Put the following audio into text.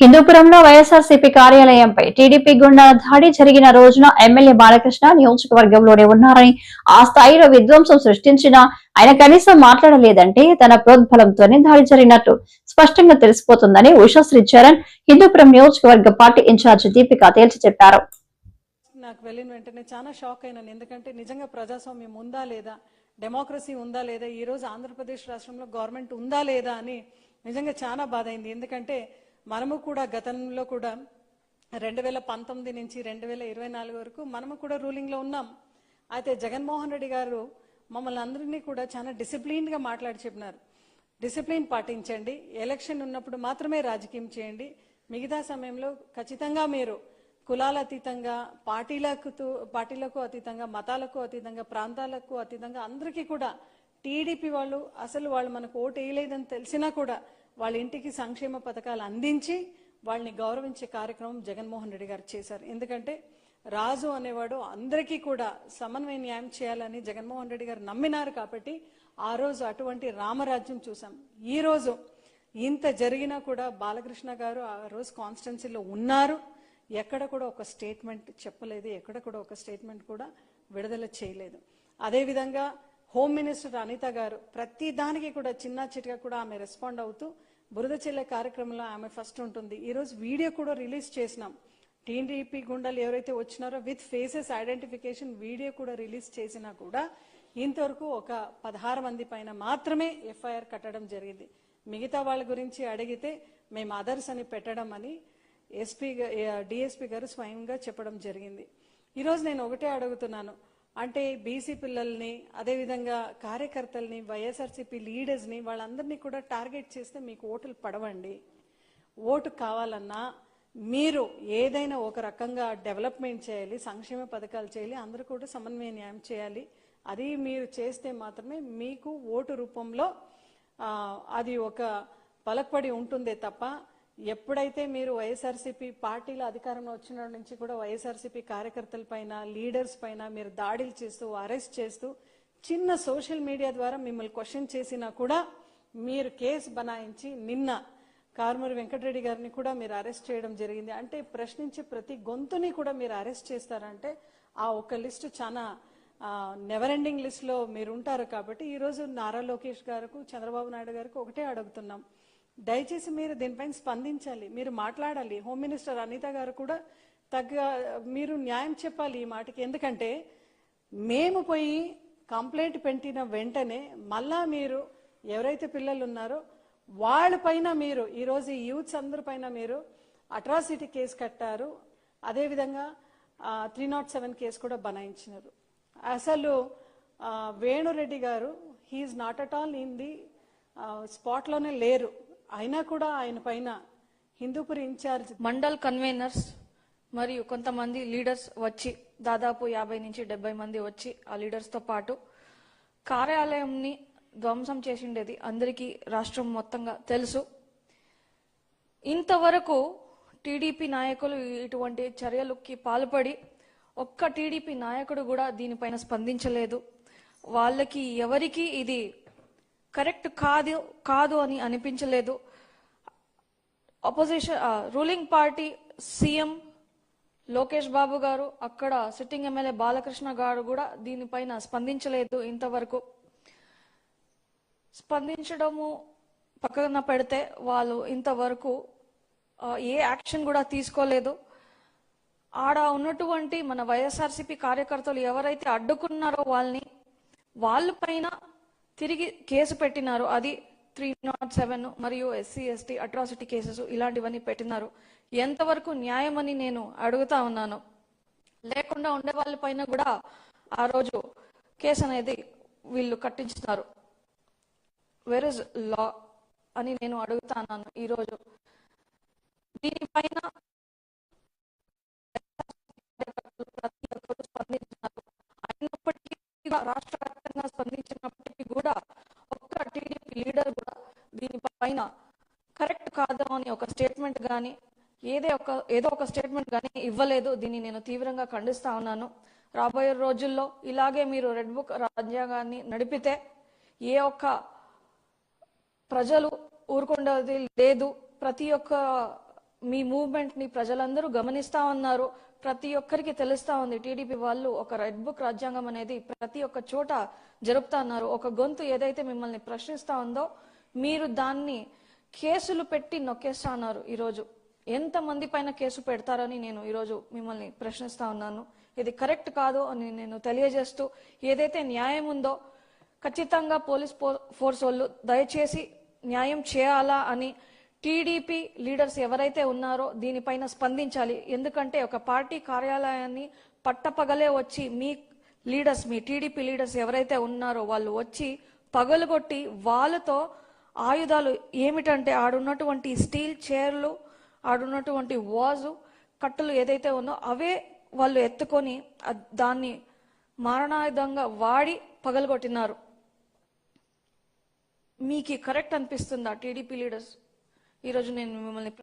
హిందూపురంలో YSRCP కార్యాలయంపై TDP గుండా దాడి జరిగిన రోజున ఎమ్మెల్యే బాలకృష్ణ నియోజకవర్గంలోనే ఉన్నారని ఆ స్థాయిలో విధ్వంసం సృష్టించిన ఆయన కనీసం మాట్లాడలేదంటే తన ప్రోద్బలంతోనే దాడి జరిగినట్టు స్పష్టంగా తెలిసిపోతుందని ఉషాశ్రీ చరణ్ హిందూపురం నియోజకవర్గ పార్టీ ఇన్ఛార్జి దీపిక తేల్చి చెప్పారు. నాకు వెళ్ళిన వెంటనే చాలా షాక్ అయినాను. ఎందుకంటే నిజంగా ప్రజాస్వామ్యం ఉందా లేదా డెమోక్రసీ ఉందా లేదా ఈ రోజు ఆంధ్రప్రదేశ్ రాష్ట్రంలో గవర్నమెంట్ ఉందా లేదా అని నిజంగా చాలా బాధ అయింది. ఎందుకంటే మనము కూడా గతంలో కూడా రెండు వేల పంతొమ్మిది నుంచి రెండు వేల ఇరవై నాలుగు వరకు మనము కూడా రూలింగ్లో ఉన్నాం. అయితే జగన్మోహన్ రెడ్డి గారు మమ్మల్ని అందరినీ కూడా చాలా డిసిప్లిన్గా మాట్లాడి చెప్పినారు. డిసిప్లిన్ పాటించండి. ఎలక్షన్ ఉన్నప్పుడు మాత్రమే రాజకీయం చేయండి. మిగతా సమయంలో ఖచ్చితంగా మీరు కులాల అతీతంగా పార్టీలకు పార్టీలకు అతీతంగా మతాలకు అతీతంగా ప్రాంతాలకు అతీతంగా అందరికీ కూడా టీడీపీ వాళ్ళు అసలు వాళ్ళు మనకు ఓటు వేయలేదని తెలిసినా కూడా వాళ్ళ ఇంటికి సంక్షేమ పథకాలు అందించి వాళ్ళని గౌరవించే కార్యక్రమం జగన్మోహన్ రెడ్డి గారు చేశారు. ఎందుకంటే రాజు అనేవాడు అందరికీ కూడా సమన్వయ న్యాయం చేయాలని జగన్మోహన్ రెడ్డి గారు నమ్మినారు కాబట్టి ఆ రోజు అటువంటి రామరాజ్యం చూసాం ఈ రోజు ఇంత జరిగినా కూడా బాలకృష్ణ గారు ఆ రోజు కాన్స్టిట్యున్సీలో ఉన్నారు. ఎక్కడ కూడా ఒక స్టేట్మెంట్ చెప్పలేదు. ఎక్కడ కూడా ఒక స్టేట్మెంట్ కూడా విడుదల చేయలేదు. అదేవిధంగా హోమ్ మినిస్టర్ అనిత గారు ప్రతి దానికి కూడా చిన్న చిటిగా కూడా ఆమె రెస్పాండ్ అవుతూ బురద చెల్లె కార్యక్రమంలో ఆమె ఫస్ట్ ఉంటుంది. ఈరోజు వీడియో కూడా రిలీజ్ చేసినాం. టీడీపీ గుండాలు ఎవరైతే వచ్చినారో విత్ ఫేసెస్ ఐడెంటిఫికేషన్ వీడియో కూడా రిలీజ్ చేసినా కూడా ఇంతవరకు ఒక పదహారు మంది పైన మాత్రమే ఎఫ్ఐఆర్ కట్టడం జరిగింది. మిగతా వాళ్ళ గురించి అడిగితే మేము అదర్స్ అని పెట్టడం అని ఎస్పీ డిఎస్పీ గారు స్వయంగా చెప్పడం జరిగింది. ఈరోజు నేను ఒకటే అడుగుతున్నాను. అంటే బీసీ పిల్లల్ని అదేవిధంగా కార్యకర్తల్ని వైఎస్ఆర్సీపీ లీడర్స్ని వాళ్ళందరినీ కూడా టార్గెట్ చేస్తే మీకు ఓటులు పడవండి. ఓటు కావాలన్నా మీరు ఏదైనా ఒక రకంగా డెవలప్మెంట్ చేయాలి సంక్షేమ పథకాలు చేయాలి అందరూ కూడా సమన్వయ న్యాయం చేయాలి. అది మీరు చేస్తే మాత్రమే మీకు ఓటు రూపంలో అది ఒక పలకపడి ఉంటుందే తప్ప ఎప్పుడైతే మీరు వైఎస్ఆర్సీపీ పార్టీల అధికారంలో వచ్చిన నుంచి కూడా వైఎస్ఆర్సీపీ కార్యకర్తల పైన లీడర్స్ పైన మీరు దాడులు చేస్తూ అరెస్ట్ చేస్తూ చిన్న సోషల్ మీడియా ద్వారా మిమ్మల్ని క్వశ్చన్ చేసినా కూడా మీరు కేసు బనాయించి నిన్న కారుమూరి వెంకటరెడ్డి గారిని కూడా మీరు అరెస్ట్ చేయడం జరిగింది. అంటే ప్రశ్నించే ప్రతి గొంతుని కూడా మీరు అరెస్ట్ చేస్తారంటే ఆ ఒక్క లిస్టు చాలా నెవర్ ఎండింగ్ లిస్ట్లో మీరు ఉంటారు కాబట్టి ఈరోజు నారా లోకేష్ గారికి చంద్రబాబు నాయుడు గారికి ఒకటే అడుగుతున్నాం. దయచేసి మీరు దీనిపైన స్పందించాలి మీరు మాట్లాడాలి. హోమ్ మినిస్టర్ అనిత గారు కూడా తగ్గ మీరు న్యాయం చెప్పాలి ఈ మాటకి. ఎందుకంటే మేము పోయి కంప్లైంట్ పెట్టిన వెంటనే మళ్ళా మీరు ఎవరైతే పిల్లలు ఉన్నారో వాళ్ళపైన మీరు ఈరోజు ఈ యూత్స్ అందరిపైన మీరు అట్రాసిటీ కేసు కట్టారు. అదేవిధంగా త్రీ నాట్ సెవెన్ కేసు కూడా బనాయించినారు. అసలు వేణురెడ్డి గారు he's not at all in the స్పాట్లోనే లేరు. అయినా కూడా ఆయన పైన హిందూపురి ఇన్ఛార్జ్ మండల్ కన్వీనర్స్ మరియు కొంతమంది లీడర్స్ వచ్చి దాదాపు యాభై నుంచి డెబ్బై మంది వచ్చి ఆ లీడర్స్తో పాటు కార్యాలయంని ధ్వంసం చేసిండేది అందరికీ రాష్ట్రం మొత్తంగా తెలుసు. ఇంతవరకు టీడీపీ నాయకులు ఇటువంటి చర్యలకి పాల్పడి ఒక్క టీడీపీ నాయకుడు కూడా దీనిపైన స్పందించలేదు. వాళ్ళకి ఎవరికి ఇది కరెక్ట్ కాదు కాదు అని అనిపించలేదు. Opposition ruling party CM Lokesh Babu గారు అక్కడ సిట్టింగ్ ఎమ్మెల్యే బాలకృష్ణ గారు కూడా దీనిపైన స్పందించలేదు ఇంతవరకు. స్పందించడము పక్కన పెడితే వాళ్ళు ఇంతవరకు ఏ యాక్షన్ కూడా తీసుకోలేదు. ఆడ ఉన్నటువంటి మన వైఎస్ఆర్సీపీ కార్యకర్తలు ఎవరైతే అడ్డుకున్నారో వాళ్ళని వాళ్ళ పైన తిరిగి కేసు పెట్టినారు. అది త్రీ నాట్ సెవెన్ మరియు ఎస్సీ ఎస్టీ అట్రాసిటీ కేసెస్ ఇలాంటివన్నీ పెట్టినారు. ఎంతవరకు న్యాయమని నేను అడుగుతా ఉన్నాను. లేకుండా ఉండే వాళ్ళ పైన కూడా ఆ రోజు కేసు అనేది వీళ్ళు కట్టించినారు. వేర్ ఇస్ లా అని నేను అడుగుతాను ఈరోజు దీనిపైన ప్రతి ఒక్కరు స్పందించినారు. అయినప్పటికీ రాష్ట్ర వ్యాప్తంగా స్పందించినప్పటికీ కూడా ఒక్క టీడీపీ లీడర్ కూడా పైన కరెక్ట్ కాదు అని ఒక స్టేట్మెంట్ కానీ ఏదే ఒక ఏదో ఒక స్టేట్మెంట్ కానీ ఇవ్వలేదు. దీన్ని నేను తీవ్రంగా ఖండిస్తా ఉన్నాను. రాబోయే రోజుల్లో ఇలాగే మీరు రెడ్ బుక్ రాజ్యాంగాన్ని నడిపితే ఏ ఒక్క ప్రజలు ఊరుకుండేది లేదు. ప్రతి ఒక్క మీ మూవ్మెంట్ని ప్రజలందరూ గమనిస్తా ఉన్నారు. ప్రతి ఒక్కరికి తెలుస్తా ఉంది. టీడీపీ వాళ్ళు ఒక రెడ్ బుక్ రాజ్యాంగం అనేది ప్రతి ఒక్క చోట జరుపుతా ఉన్నారు. ఒక గొంతు ఏదైతే మిమ్మల్ని ప్రశ్నిస్తా ఉందో మీరు దాన్ని కేసులు పెట్టి నొక్కేస్తా అన్నారు ఈరోజు. ఎంత మంది పైన కేసు పెడతారని నేను ఈరోజు మిమ్మల్ని ప్రశ్నిస్తా ఉన్నాను. ఇది కరెక్ట్ కాదు అని నేను తెలియజేస్తూ ఏదైతే న్యాయం ఉందో ఖచ్చితంగా పోలీస్ ఫోర్స్ వాళ్ళు దయచేసి న్యాయం చేయాలా అని టీడీపీ లీడర్స్ ఎవరైతే ఉన్నారో దీనిపైన స్పందించాలి. ఎందుకంటే ఒక పార్టీ కార్యాలయాన్ని పట్టపగలే వచ్చి మీ లీడర్స్ మీ టీడీపీ లీడర్స్ ఎవరైతే ఉన్నారో వాళ్ళు వచ్చి పగలుగొట్టి వాళ్ళతో ఆయుధాలు ఏమిటంటే ఆడున్నటువంటి స్టీల్ చైర్లు ఆడున్నటువంటి వాజు కట్టలు ఏదైతే ఉందో అవే వాళ్ళు ఎత్తుకొని దాన్ని మారణాయుధంగా వాడి పగలగొట్టినారు. మీకు కరెక్ట్ అనిపిస్తుందా టీడీపీ లీడర్స్? ఈరోజు నేను మిమ్మల్ని